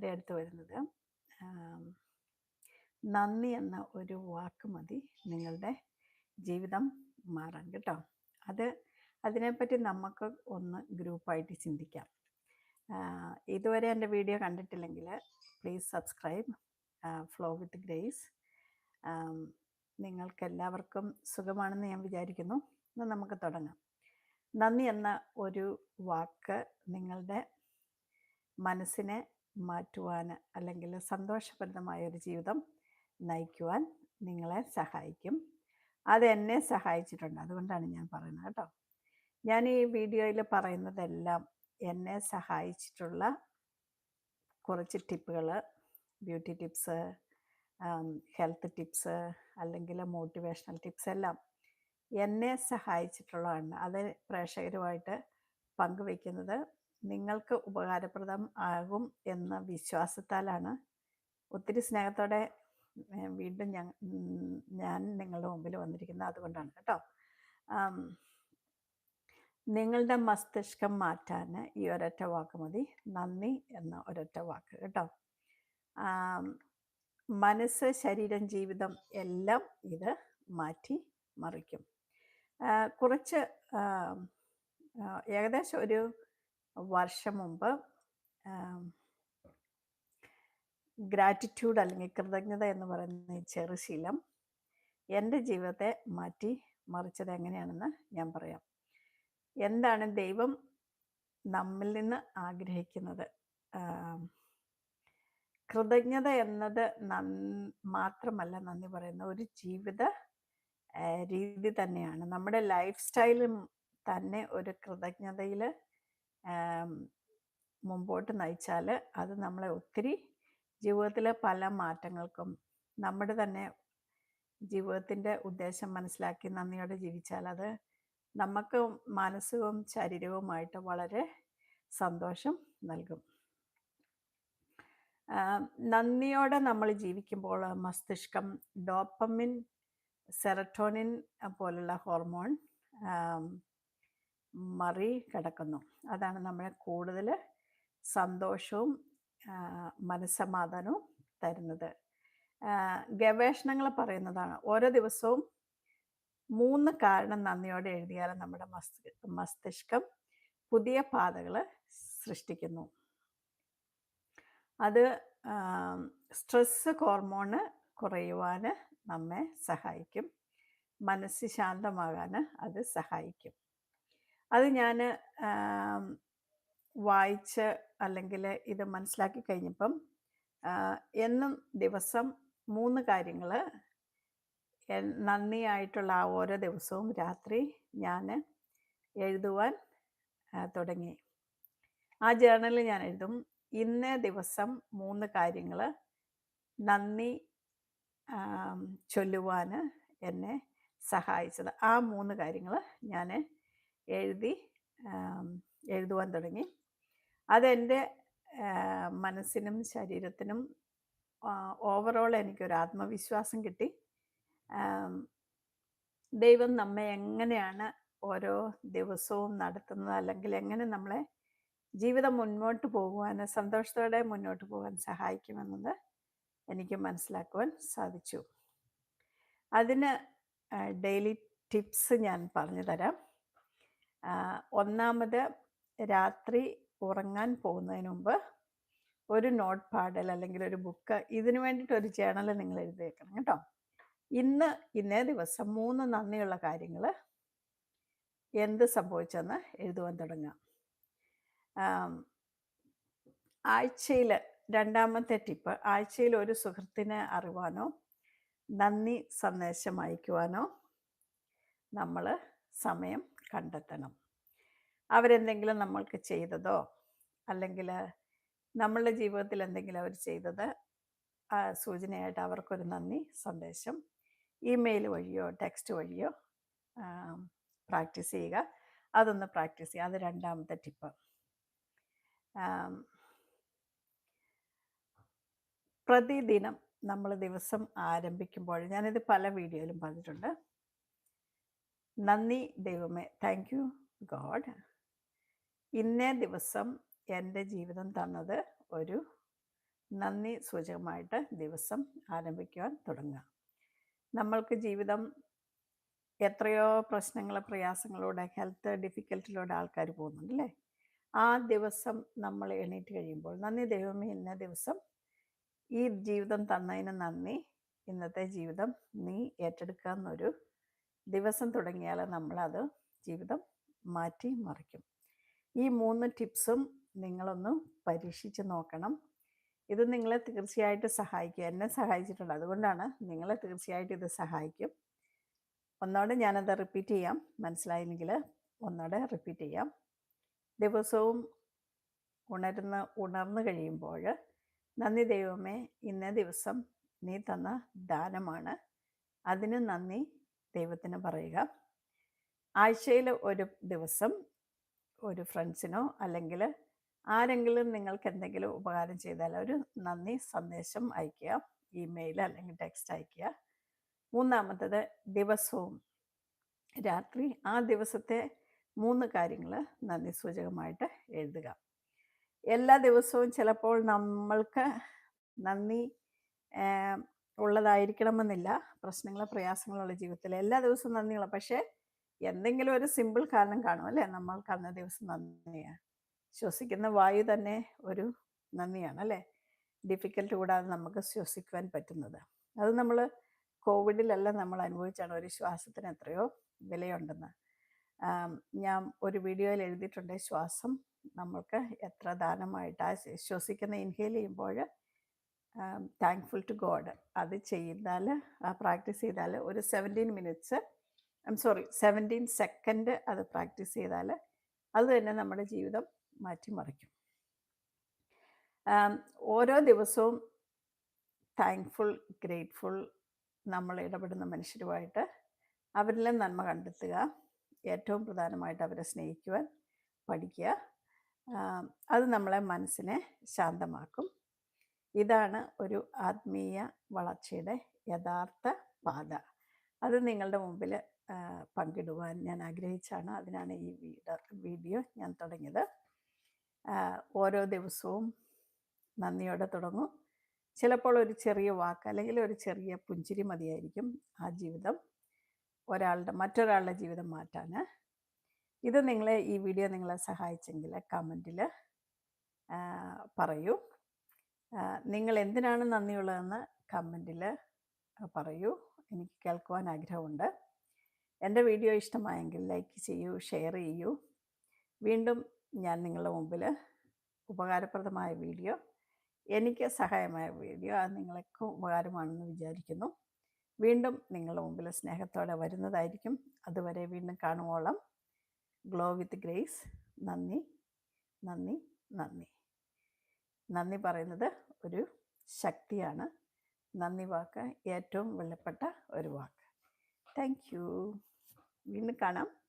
നിങ്ങളുടെ അടുത്ത് വരുന്നത്. നന്ദി എന്ന ഒരു വാക്ക് മതി നിങ്ങളുടെ ജീവിതം മാറാൻ കേട്ടോ. അത് അതിനെപ്പറ്റി നമുക്ക് ഒന്ന് ഗ്രൂപ്പായിട്ട് ചിന്തിക്കാം. ഇതുവരെ എന്റെ വീഡിയോ കണ്ടിട്ടില്ലെങ്കിൽ please subscribe flow with grace നിങ്ങൾക്കെല്ലാവർക്കും സുഖമാണെന്ന് ഞാൻ വിചാരിക്കുന്നു. ഇന്ന് നമുക്ക് തുടങ്ങാം. നന്ദി എന്ന ഒരു വാക്ക് നിങ്ങളുടെ മനസ്സിനെ മാറ്റുവാൻ അല്ലെങ്കിൽ സന്തോഷപ്രദമായ ഒരു ജീവിതം നയിക്കുവാൻ നിങ്ങളെ സഹായിക്കും. അത് എന്നെ സഹായിച്ചിട്ടുണ്ട്. അതുകൊണ്ടാണ് ഞാൻ പറയുന്നത് കേട്ടോ. ഞാൻ ഈ വീഡിയോയിൽ പറയുന്നതെല്ലാം എന്നെ സഹായിച്ചിട്ടുള്ള കുറച്ച് ടിപ്പുകൾ ബ്യൂട്ടി ടിപ്സ് ഹെൽത്ത് ടിപ്സ് അല്ലെങ്കിൽ മോട്ടിവേഷണൽ ടിപ്സ് എല്ലാം എന്നെ സഹായിച്ചിട്ടുള്ളതാണ്. അത് പ്രേക്ഷകരുമായിട്ട് പങ്കുവയ്ക്കുന്നത് നിങ്ങൾക്ക് ഉപകാരപ്രദം ആകും എന്ന വിശ്വാസത്താലാണ്. ഒത്തിരി സ്നേഹത്തോടെ വീണ്ടും ഞാൻ ഞാൻ നിങ്ങളുടെ മുമ്പിൽ വന്നിരിക്കുന്നത് അതുകൊണ്ടാണ് കേട്ടോ. നിങ്ങളുടെ മസ്തിഷ്കം മാറ്റാൻ ഈ ഒരൊറ്റ വാക്ക് മതി. നന്ദി എന്ന ഒരൊറ്റ വാക്ക് കേട്ടോ. മനസ്സ് ശരീരം ജീവിതം എല്ലാം ഇത് മാറ്റി മറിക്കും. കുറച്ച് ഏകദേശം ഒരു വർഷം മുമ്പ് ഗ്രാറ്റിറ്റ്യൂഡ് അല്ലെങ്കിൽ കൃതജ്ഞത എന്ന് പറയുന്ന ചെറുശീലം എന്റെ ജീവിതത്തെ മാറ്റി മറിച്ചത് എങ്ങനെയാണെന്ന് ഞാൻ പറയാം. എന്താണ് ദൈവം നമ്മിൽ നിന്ന് ആഗ്രഹിക്കുന്നത്? കൃതജ്ഞത എന്നത് മാത്രമല്ല നന്ദി പറയുന്ന ഒരു ജീവിത രീതി തന്നെയാണ്. നമ്മുടെ ലൈഫ് സ്റ്റൈലും തന്നെ ഒരു കൃതജ്ഞതയിൽ മുമ്പോട്ട് നയിച്ചാൽ അത് നമ്മളെ ഒത്തിരി ജീവിതത്തിലെ പല മാറ്റങ്ങൾക്കും നമ്മുടെ തന്നെ ജീവിതത്തിന്റെ ഉദ്ദേശം മനസ്സിലാക്കി നന്ദിയോടെ ജീവിച്ചാൽ അത് നമുക്ക് മാനസികവും ശാരീരികവുമായിട്ട് വളരെ സന്തോഷം നൽകും. നന്ദിയോടെ നമ്മൾ ജീവിക്കുമ്പോൾ മസ്തിഷ്കം ഡോപ്പമിൻ സെറട്ടോണിൻ പോലുള്ള ഹോർമോൺ മറി കിടക്കുന്നു അതാണ് നമ്മളെ കൂടുതൽ സന്തോഷവും മനസ്സമാധാനവും തരുന്നത്. ഗവേഷണങ്ങൾ പറയുന്നതാണ് ഓരോ ദിവസവും മൂന്ന് കാരണം നന്ദിയോടെ എഴുതിയാൽ നമ്മുടെ മസ്തി മസ്തിഷ്കം പുതിയ പാതകൾ സൃഷ്ടിക്കുന്നു. അത് സ്ട്രെസ് ഹോർമോണ് കുറയുവാൻ നമ്മെ സഹായിക്കും. മനസ്സ് ശാന്തമാകാൻ അത് സഹായിക്കും. അത് ഞാൻ വായിച്ച് അല്ലെങ്കിൽ ഇത് മനസ്സിലാക്കി കഴിഞ്ഞപ്പം എന്നും ദിവസം മൂന്ന് കാര്യങ്ങൾ നന്ദിയായിട്ടുള്ള ആ ഓരോ ദിവസവും രാത്രി ഞാൻ എഴുതുവാൻ തുടങ്ങി. ആ ജേർണലിൽ ഞാൻ എഴുതും ഇന്ന ദിവസം മൂന്ന് കാര്യങ്ങൾ നന്ദി ചൊല്ലുവാൻ എന്നെ സഹായിച്ചത്. ആ മൂന്ന് കാര്യങ്ങൾ ഞാൻ എഴുതി എഴുതുവാൻ തുടങ്ങി. അതെന്റെ മനസ്സിനും ശരീരത്തിനും ഓവറോൾ എനിക്കൊരു ആത്മവിശ്വാസം കിട്ടി. ദൈവം നമ്മെ എങ്ങനെയാണ് ഓരോ ദിവസവും നടത്തുന്നത് അല്ലെങ്കിൽ എങ്ങനെ നമ്മളെ ജീവിതം മുന്നോട്ട് പോകുവാൻ സന്തോഷത്തോടെ മുന്നോട്ട് പോകാൻ സഹായിക്കുമെന്നത് എനിക്ക് മനസ്സിലാക്കുവാൻ സാധിച്ചു. അതിന് ഡെയിലി ടിപ്സ് ഞാൻ പറഞ്ഞു തരാം. ഒന്നാമത് രാത്രി ഉറങ്ങാൻ പോകുന്നതിന് മുമ്പ് ഒരു നോട്ട് പാഡൽ അല്ലെങ്കിൽ ഒരു ബുക്ക് ഇതിനു വേണ്ടിയിട്ട് ഒരു ജേണൽ നിങ്ങൾ എഴുതി വെക്കണം കേട്ടോ. ഇന്ന് ഇന്നേ ദിവസം മൂന്ന് നന്ദിയുള്ള കാര്യങ്ങൾ എന്ത് സംഭവിച്ചെന്ന് എഴുതുവാൻ തുടങ്ങാം. ആഴ്ചയിൽ രണ്ടാമത്തെ ടിപ്പ് ആഴ്ചയിൽ ഒരു സുഹൃത്തിനെ അറിവാനോ നന്ദി സന്ദേശം അയക്കുവാനോ നമ്മൾ സമയം കണ്ടെത്തണം. അവരെന്തെങ്കിലും നമ്മൾക്ക് ചെയ്തതോ അല്ലെങ്കിൽ നമ്മളുടെ ജീവിതത്തിൽ എന്തെങ്കിലും അവർ ചെയ്തത് സൂചനയായിട്ട് അവർക്കൊരു നന്ദി സന്ദേശം ഇമെയിൽ വഴിയോ ടെക്സ്റ്റ് വഴിയോ പ്രാക്ടീസ് ചെയ്യുക. അതൊന്ന് പ്രാക്ടീസ് ചെയ്യുക. അത് രണ്ടാമത്തെ ടിപ്പ്. പ്രതിദിനം നമ്മൾ ദിവസം ആരംഭിക്കുമ്പോൾ ഞാനിത് പല വീഡിയോയിലും പറഞ്ഞിട്ടുണ്ട്. നന്ദി ദൈവമേ. താങ്ക് യു ഗോഡ് ഇന്നേ ദിവസം എന്റെ ജീവിതം തന്നത് ഒരു നന്ദി സൂചകമായിട്ട് ദിവസം ആരംഭിക്കുവാൻ തുടങ്ങുക നമ്മൾക്ക് ജീവിതം എത്രയോ പ്രശ്നങ്ങൾ പ്രയാസങ്ങളോടെ ഹെൽത്ത് ഡിഫിക്കൽട്ടിലൂടെ ആൾക്കാർ പോകുന്നുണ്ട് അല്ലേ? ആ ദിവസം നമ്മൾ എണീറ്റ് കഴിയുമ്പോൾ നന്ദി ദൈവമേ ഇന്ന ദിവസം ഈ ജീവിതം തന്നതിന് നന്ദി. ഇന്നത്തെ ജീവിതം നീ ഏറ്റെടുക്കുക എന്നൊരു ദിവസം തുടങ്ങിയാൽ നമ്മളത് ജീവിതം മാറ്റി മറിക്കും. ഈ മൂന്ന് ടിപ്സും നിങ്ങളൊന്ന് പരീക്ഷിച്ച് നോക്കണം. ഇത് നിങ്ങളെ തീർച്ചയായിട്ടും സഹായിക്കും. എന്നെ സഹായിച്ചിട്ടുണ്ട്. അതുകൊണ്ടാണ് നിങ്ങളെ തീർച്ചയായിട്ടും ഇത് സഹായിക്കും. ഒന്നോടെ ഞാനത് റിപ്പീറ്റ് ചെയ്യാം. മനസ്സിലായില്ലെങ്കിൽ ഒന്നോടെ റിപ്പീറ്റ് ചെയ്യാം. ദിവസവും ഉണരുന്ന ഉണർന്നു കഴിയുമ്പോൾ നന്ദി ദൈവമേ ഇന്ന ദിവസം നീ തന്ന ദാനമാണ്. അതിന് നന്ദി. ദൈവത്തിന് പറയുക. ആഴ്ചയിൽ ഒരു ദിവസം ഒരു ഫ്രണ്ട്സിനോ അല്ലെങ്കിൽ ആരെങ്കിലും നിങ്ങൾക്ക് എന്തെങ്കിലും ഉപകാരം ചെയ്താൽ ഒരു നന്ദി സന്ദേശം അയയ്ക്കുക. ഇമെയിൽ അല്ലെങ്കിൽ ടെക്സ്റ്റ് അയയ്ക്കുക. മൂന്നാമത്തത് ദിവസവും. രാത്രി ആ ദിവസത്തെ മൂന്ന് കാര്യങ്ങൾ നന്ദി സൂചകമായിട്ട് എഴുതുക. എല്ലാ ദിവസവും ചിലപ്പോൾ നമ്മൾക്ക് നന്ദി ഉള്ളതായിരിക്കണമെന്നില്ല. പ്രശ്നങ്ങളോ പ്രയാസങ്ങളുള്ള ജീവിതത്തിൽ എല്ലാ ദിവസവും നന്ദിയുള്ള. പക്ഷേ എന്തെങ്കിലും ഒരു സിമ്പിൾ കാരണം കാണും അല്ലേ? നമ്മൾ കന്ന ദിവസം നന്ദിയാണ്. ശ്വസിക്കുന്ന വായു തന്നെ ഒരു നന്ദിയാണ് അല്ലേ? ഡിഫിക്കൽട്ട് കൂടാതെ നമുക്ക് ശ്വസിക്കുവാൻ പറ്റുന്നത്. അത് നമ്മൾ കോവിഡിലല്ല നമ്മൾ അനുഭവിച്ചാണ്. ഒരു ശ്വാസത്തിന് എത്രയോ വിലയുണ്ടെന്ന്. ഞാൻ ഒരു വീഡിയോയിൽ എഴുതിയിട്ടുണ്ട് ശ്വാസം നമ്മൾക്ക് എത്ര ദാനമായിട്ട് ആ ശ്വസിക്കുന്ന ഇൻഹേൽ ചെയ്യുമ്പോൾ താങ്ക്ഫുൾ ടു ഗോഡ് അത് ചെയ്താൽ പ്രാക്ടീസ് ചെയ്താൽ ഒരു seventeen minutes I'm sorry seventeen second അത് പ്രാക്ടീസ് ചെയ്താൽ അത് തന്നെ നമ്മുടെ ജീവിതം മാറ്റിമറിക്കും. ഓരോ ദിവസവും താങ്ക്ഫുൾ ഗ്രേറ്റ്ഫുൾ നമ്മൾ ഇടപെടുന്ന മനുഷ്യരുമായിട്ട് അവരിലെ നന്മ കണ്ടെത്തുക ഏറ്റവും പ്രധാനമായിട്ട് അവരെ സ്നേഹിക്കുവാൻ പഠിക്കുക അത് നമ്മളെ മനസ്സിനെ ശാന്തമാക്കും. ഇതാണ് ഒരു ആത്മീയ വളർച്ചയുടെ യഥാർത്ഥ പാത. അത് നിങ്ങളുടെ മുമ്പിൽ പങ്കിടുവാൻ ഞാൻ ആഗ്രഹിച്ചാണ്. അതിനാണ് ഈ വീഡിയോ ഞാൻ തുടങ്ങിയത്. ഓരോ ദിവസവും നന്ദിയോടെ തുടങ്ങും. ചിലപ്പോൾ ഒരു ചെറിയ വാക്ക് അല്ലെങ്കിൽ ഒരു ചെറിയ പുഞ്ചിരി മതിയായിരിക്കും ആ ജീവിതം ഒരാളുടെ മറ്റൊരാളുടെ ജീവിതം മാറ്റാൻ. ഇത് നിങ്ങളെ ഈ വീഡിയോ നിങ്ങളെ സഹായിച്ചെങ്കിൽ കമന്റിൽ പറയൂ. നിങ്ങൾ എന്തിനാണ് നന്ദിയുള്ളതെന്ന് കമന്റിൽ പറയൂ. എനിക്ക് കേൾക്കുവാൻ ആഗ്രഹമുണ്ട്. എന്റെ വീഡിയോ ഇഷ്ടമായെങ്കിൽ ലൈക്ക് ചെയ്യൂ ഷെയർ ചെയ്യൂ. വീണ്ടും ഞാൻ നിങ്ങളുടെ മുമ്പിൽ ഉപകാരപ്രദമായ വീഡിയോ എനിക്ക് സഹായമായ വീഡിയോ അത് നിങ്ങൾക്ക് ഉപകാരമാണെന്ന് വിചാരിക്കുന്നു. വീണ്ടും നിങ്ങളുടെ മുമ്പിൽ സ്നേഹത്തോടെ വരുന്നതായിരിക്കും. അതുവരെ വീണ്ടും കാണുവോളം. ഗ്ലോ വിത്ത് ഗ്രേസ് നന്ദി നന്ദി നന്ദി. നന്ദി പറയുന്നത് ഒരു ശക്തിയാണ്. നന്ദി വാക്ക് ഏറ്റവും വിലപ്പെട്ട ഒരു വാക്ക്. Thank you. വീണ്ടും കാണാം.